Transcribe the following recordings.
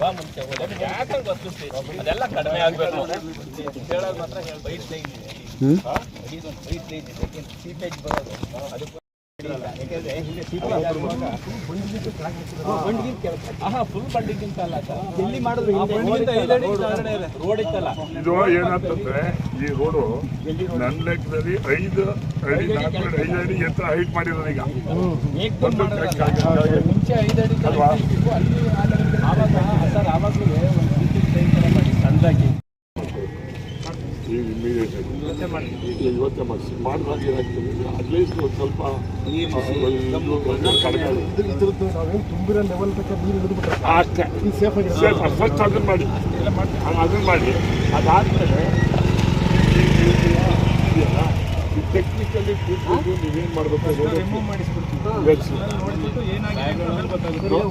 ಬಾ ಮುಂಚೆ ಹೋಗಿ. ಅದಕ್ಕೆ ಅದೆಲ್ಲ ಕಡಿಮೆ ಆಗಬೇಕು ಹೇಳೋದು ಮಾತ್ರ ಬೈಸ್ಲೇ ಇದ್ದೀನಿ ಬೈಸ್ಲೇ ಇದ್ದೀನಿ. ಸೀಪೇಜ್ ಬರೋದು ಯಾಕೆಂದ್ರೆ ಹಿಂದೆ ಸೀಪೇಜ್ ಆಗುವಾಗ ಆಹಾ ಫುಲ್ ಬಂಡಿಗಿಂತ ಅಲ್ಲ ಸರ್ ಎಲ್ಲಿ ಮಾಡಿದ್ರು? ರೋಡ್ ಇತ್ತಲ್ಲ. ಇದು. ಏನಂತಂದ್ರೆ ಈ ರೋಡು ನನ್ನ ಲೆಕ್ಕದಲ್ಲಿ ಐದು ಅಡಿ ನಾಲ್ಕು ಅಡಿ ಐದು ಅಡಿ ಎತ್ತರ ಹೈಟ್ ಮಾಡಿರೋದು ಈಗ. ಮುಂಚೆ ಐದು ಅಡಿ ಆವಾಗ ಸರ್ ಆವಾಗಲೂ ಒಂದು ಸಣ್ಣದಾಗಿ ಈಗ ಇಮಿಡಿಯೇಟ್ ಆಗಿ ಈಗ ಇವತ್ತೇ ಮಾಡಿಸಿ ಮಾಡಿದಾಗ ಏನಾಗ್ತದೆ ಅಟ್ಲೀಸ್ಟ್ ಒಂದು ಸ್ವಲ್ಪ ತುಂಬಿರೋ ಲೆವೆಲ್ ಅಷ್ಟೇ. ಸೇಫ್ ಆಗಿದೆ. ಸೇಫ್ ಫಸ್ಟ್ ಅದನ್ನ ಮಾಡಿ. ಅದನ್ನ ಮಾಡಿ. ಅದಾದ್ಮೇಲೆ ಮಾಡಬೇಕು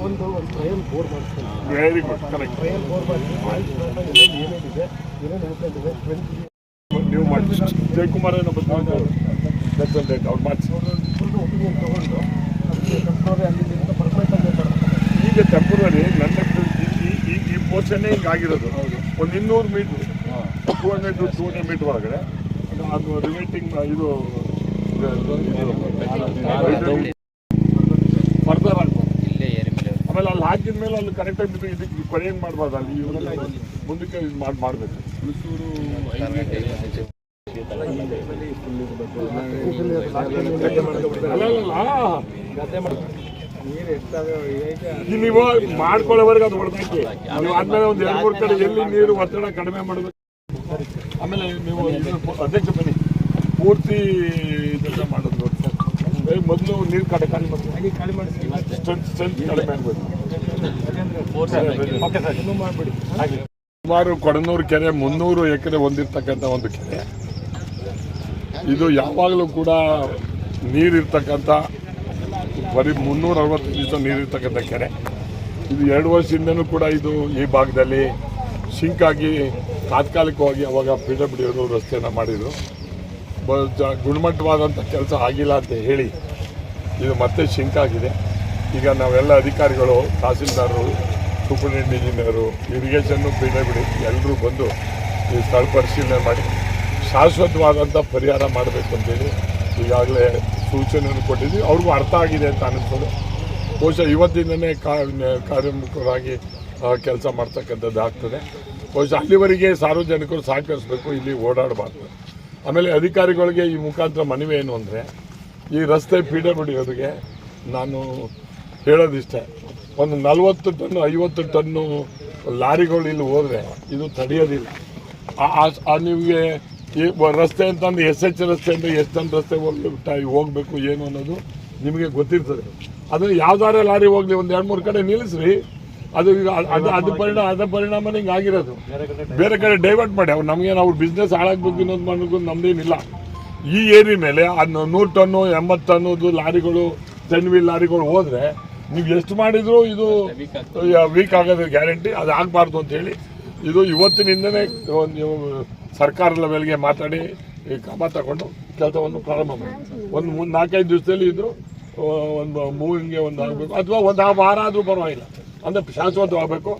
ಒಂದು ಒಂದು ಟ್ರಯಲ್ ಬೋರ್ಡ್ ಮಾಡಿಸ್ತಾರೆ very good correct trial board ಮಾಡಿ ಏನೇನಿದೆ? ಏನೇನು ಹೇಳ್ಕೊಂಡಿದೆ ಟ್ವೆಂಟಿ ನೀವು ಮಾಡಿ ಜಯಕುಮಾರ್ ಏನೋ ಬಂದಿದ್ದಾರೆ ಅವ್ರು ಮಾಡಿಸಿ ಫುಲ್ ಒಪಿನಿಯನ್ ತೊಗೊಂಡು ಅದಕ್ಕೆ ಕಂಟ್ರೋಲ್ ಅಲ್ಲಿ ಪರ್ಮನೆಂಟ್ ಆಗಿ ಮಾಡ್ತಾರೆ ಈಗ ಟೆಂಪರರಿ ನನ್ನ ಈ ಈ ಪೋರ್ಷನ್ನೇ ಹಿಂಗಾಗಿರೋದು ಒಂದು ಇನ್ನೂರು metre two hundred to two hundred metre ಒಳಗಡೆ. ಅದು ರಿಮೇಟಿಂಗ್ ಇದು ಆಮೇಲೆ ಅಲ್ಲಿ ಹಾಕಿದ ಮೇಲೆ ಅಲ್ಲಿ ಕರೆಕ್ಟಾಗಿ ಬಿದ್ದು ಇದಕ್ಕೆ ಕೊನೆ ಏನು ಮಾಡಬಾರ್ದು ಅಲ್ಲಿ? ಇವರೆಲ್ಲ ಮುಂದಕ್ಕೆ ಇದು ಮಾಡಿ ಮಾಡಬೇಕು. ಮೈಸೂರು ನೀವು ಮಾಡ್ಕೊಳ್ಳೋವರೆಗೆ ಅದು ಹೊಡೆದಕ್ಕೆ ಆದ್ಮೇಲೆ ಒಂದು ಎರಡು ಮೂರು ಕಡೆ ಎಲ್ಲಿ ನೀರು ಒತ್ತಡ ಕಡಿಮೆ ಮಾಡಬೇಕು? ಆಮೇಲೆ ನೀವು ಅಧ್ಯಕ್ಷ ಬನ್ನಿ. ಪೂರ್ತಿ ಇದೆಲ್ಲ ಮಾಡೋದು ಮೊದಲು ನೀರು ಕಡೆ ಖಾಲಿ ಸ್ಟ್ರೆಂತ್ ಸ್ಟ್ರೆಂತ್ ಕಡಿಮೆ ಆಗಬೇಕು ಸುಮಾರು ಕೊಡನೂರು ಕೆರೆ ಮುನ್ನೂರು ಎಕರೆ ಹೊಂದಿರ್ತಕ್ಕಂಥ ಒಂದು ಕೆರೆ. ಇದು ಯಾವಾಗಲೂ ಕೂಡ ನೀರಿರ್ತಕ್ಕಂಥ ಬರೀ ಮುನ್ನೂರ ಅರವತ್ತು ದಿವಸ ನೀರಿರ್ತಕ್ಕಂಥ ಕೆರೆ. ಇದು ಎರಡು ವರ್ಷದಿಂದನೂ ಕೂಡ ಇದು ಈ ಭಾಗದಲ್ಲಿ ಸಿಂಕಾಗಿ ಆಗಿ ತಾತ್ಕಾಲಿಕವಾಗಿ ಅವಾಗ ಪಿ ಡಬ್ಲ್ಯೂ ರಸ್ತೆಯನ್ನು ಮಾಡಿದರು. ಗುಣಮಟ್ಟವಾದಂಥ ಕೆಲಸ ಆಗಿಲ್ಲ ಅಂತ ಹೇಳಿ ಇದು ಮತ್ತೆ ಶಿಂಕ್ ಆಗಿದೆ. ಈಗ ನಾವೆಲ್ಲ ಅಧಿಕಾರಿಗಳು, ತಹಸೀಲ್ದಾರರು ಸೂಪರಿಂಟೆಂಡ್ ಇಂಜಿನಿಯರು ಇರಿಗೇಷನ್ನು ಪಿ ಬಿಡಿ ಎಲ್ಲರೂ ಬಂದು ಈ ಸ್ಥಳ ಪರಿಶೀಲನೆ ಮಾಡಿ ಶಾಶ್ವತವಾದಂಥ ಪರಿಹಾರ ಮಾಡಬೇಕು ಅಂತೇಳಿ ಈಗಾಗಲೇ ಸೂಚನೆಯನ್ನು ಕೊಟ್ಟಿದ್ವಿ ಅವ್ರಿಗೂ ಅರ್ಥ ಆಗಿದೆ ಅಂತ ಅನ್ನಿಸ್ತದೆ ಬಹುಶಃ ಇವತ್ತಿಂದನೇ ಕಾರ್ಯೋನ್ಮುಖರಾಗಿ ಕೆಲಸ ಮಾಡ್ತಕ್ಕಂಥದ್ದು ಆಗ್ತದೆ. ಬಹುಶಃ ಅಲ್ಲಿವರೆಗೆ ಸಾರ್ವಜನಿಕರು ಸಹಕರಿಸಬೇಕು, ಇಲ್ಲಿ ಓಡಾಡಬಾರ್ದು. ಆಮೇಲೆ ಅಧಿಕಾರಿಗಳಿಗೆ ಈ ಮುಖಾಂತರ ಮನವಿ ಏನು ಅಂದರೆ, ಈ ರಸ್ತೆ ಪಿ ಡಬ್ಲ್ಯೂ ಡಿಯವರಿಗೆ ನಾನು ಹೇಳೋದಿಷ್ಟೇ, ಒಂದು ನಲವತ್ತು ಟನ್ ಐವತ್ತು ಟನ್ನು ಲಾರಿಗಳು ಇಲ್ಲಿ ಹೋದರೆ ಇದು ತಡೆಯೋದಿಲ್ಲ. ಆ- ನಿಮಗೆ ಈ ರಸ್ತೆ ಅಂತಂದು ಎಸ್ ಎಚ್ ರಸ್ತೆ ಅಂದರೆ ಎಷ್ಟು ಟನ್ ರಸ್ತೆ ಹೋಗ್ಬಿಟ್ಟು ಹೋಗಬೇಕು ಏನು ಅನ್ನೋದು ನಿಮಗೆ ಗೊತ್ತಿರ್ತದೆ. ಅದನ್ನು ಯಾವ್ದಾರ ಲಾರಿ ಹೋಗಲಿ, ಒಂದು ಎರಡು ಮೂರು ಕಡೆ ನಿಲ್ಲಿಸ್ರಿ. ಅದು ಈಗ ಅದ್- ಅದು ಪರಿಣಾಮ ಅದ ಪರಿಣಾಮ ಹಿಂಗೆ ಆಗಿರೋದು. ಬೇರೆ ಕಡೆ ಡೈವರ್ಟ್ ಮಾಡಿ. ಅವ್ರು ನಮಗೇನು ಅವ್ರ ಬಿಸ್ನೆಸ್ ಹಾಳಾಗ್ಬೇಕು ಇನ್ನೊಂದು ಮಾಡೋದು ನಮ್ದೇನಿಲ್ಲ ಈ ಏರಿ ಮೇಲೆ ಅದು ನೂರು ಟನ್ನು ಎಂಬತ್ತು ಟನ್ನದು ಲಾರಿಗಳು ಟೆನ್ ಲಾರಿಗಳು ಹೋದರೆ ನೀವು ಎಷ್ಟು ಮಾಡಿದ್ರು ಇದು ವೀಕ್ ಆಗೋದು ಗ್ಯಾರಂಟಿ ಅದು ಆಗಬಾರ್ದು ಅಂತ ಹೇಳಿ ಇದು ಇವತ್ತಿನಿಂದನೇ ನೀವು ಸರ್ಕಾರ ಲೆವೆಲ್ಗೆ ಮಾತಾಡಿ ಈ ಕ್ರಮ ತಗೊಂಡು ಕೆಲಸವನ್ನು ಪ್ರಾರಂಭ ಮಾಡಿ. ಒಂದು ಮೂರು ನಾಲ್ಕೈದು ದಿವಸದಲ್ಲಿ ಇದ್ದರು ಒಂದು ಮೂವಿಂಗ್ಗೆ ಒಂದು ಆಗಬೇಕು. ಅಥವಾ ಒಂದು ಆ ವಾರ ಆದರೂ ಪರವಾಗಿಲ್ಲ. ಅಂದರೆ ಶಾಶ್ವತವಾಗಬೇಕು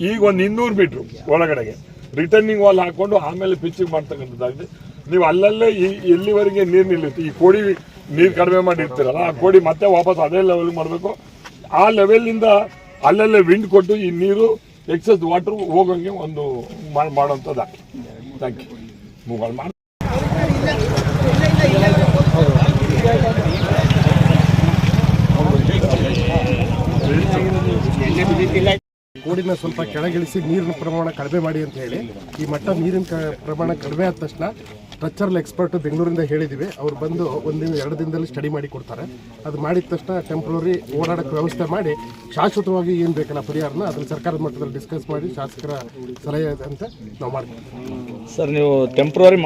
ಈಗ ಒಂದು ಇನ್ನೂರು ಮೀಟ್ರು ಒಳಗಡೆಗೆ. ರಿಟರ್ನಿಂಗ್ ವಾಲ್ ಹಾಕೊಂಡು ಆಮೇಲೆ ಪಿಚ್ಚಿಂಗ್ ಮಾಡ್ತಕ್ಕಂಥದ್ದಾಗಿದೆ. ನೀವು ಅಲ್ಲಲ್ಲೇ ಈ ಎಲ್ಲಿವರೆಗೆ ನೀರು ನಿಲ್ಲುತ್ತೆ ಈ ಕೋಡಿ ನೀರು ಕಡಿಮೆ ಮಾಡಿರ್ತೀರಲ್ಲ, ಆ ಕೋಡಿ ಮತ್ತೆ ವಾಪಸ್ ಅದೇ ಲೆವೆಲ್ ಮಾಡಬೇಕು. ಆ ಲೆವೆಲಿಂದ ಅಲ್ಲಲ್ಲೇ ವಿಂಡ್ ಕೊಟ್ಟು ಈ ನೀರು ಎಕ್ಸಸ್ ವಾಟರ್ ಹೋಗೋಂಗೆ ಒಂದು ಮಾ- ಮಾಡೋಂಥದ್ದಾಗಲಿ ಥ್ಯಾಂಕ್ ಯು ಕೋಡಿನ ಸ್ವಲ್ಪ ಕೆಳಗಿಳಿಸಿ ನೀರಿನ ಪ್ರಮಾಣ ಕಡಿಮೆ ಮಾಡಿ ಅಂತ ಹೇಳಿ ಈ ಮಟ್ಟ ನೀರಿನ ಪ್ರಮಾಣ ಕಡಿಮೆ ಆದ ತಕ್ಷಣ ಸ್ಟ್ರಕ್ಚರಲ್ ಎಕ್ಸ್ಪರ್ಟ್ ಬೆಂಗಳೂರಿಂದ ಹೇಳಿದ್ದೀವಿ ಅವ್ರು ಬಂದು ಒಂದಿನ ಎರಡು ದಿನದಲ್ಲಿ ಸ್ಟಡಿ ಮಾಡಿ ಕೊಡ್ತಾರೆ. ಅದು ಮಾಡಿದ ತಕ್ಷಣ ಟೆಂಪ್ರರಿ ಓಡಾಡೋಕ್ಕೆ ವ್ಯವಸ್ಥೆ ಮಾಡಿ ಶಾಶ್ವತವಾಗಿ ಏನು ಬೇಕಲ್ಲ ಪರಿಹಾರನ ಅದನ್ನು ಸರ್ಕಾರದ ಮಟ್ಟದಲ್ಲಿ ಡಿಸ್ಕಸ್ ಮಾಡಿ ಶಾಸಕರ ಸಲಹೆ ಅಂತ ನಾವು ಮಾಡ್ತೀವಿ. ಸರ್, ನೀವು ಟೆಂಪ್ರವರಿ